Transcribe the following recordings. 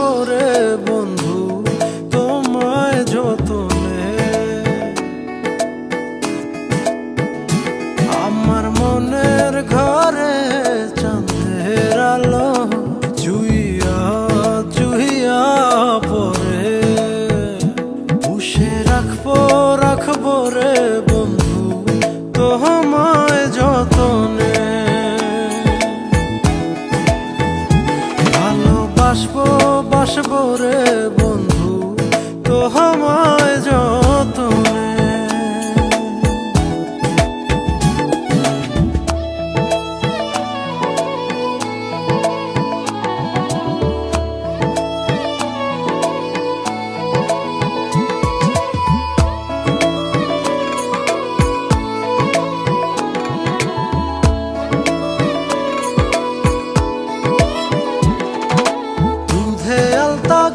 করে বন্ধু, তোমায় যতনে। আমার মনের ঘরে চন্দ্রের আলো জুইয়া জুইয়া পরে বসে রাখব রাখ তো আমায় যতনে।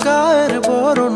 গায়ের বরণ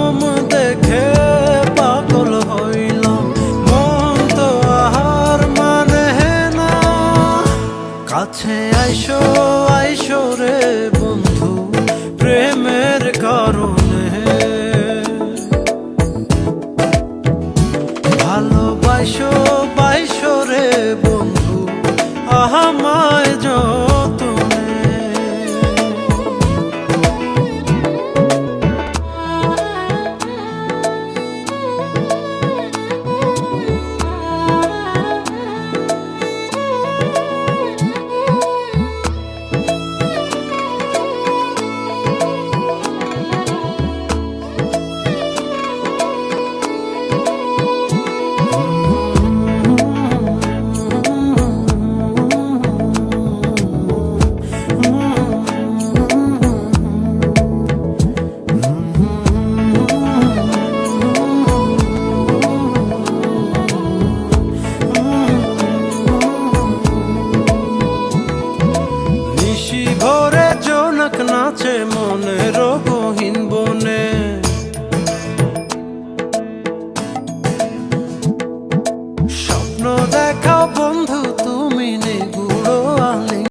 কাছে আইসো। খাব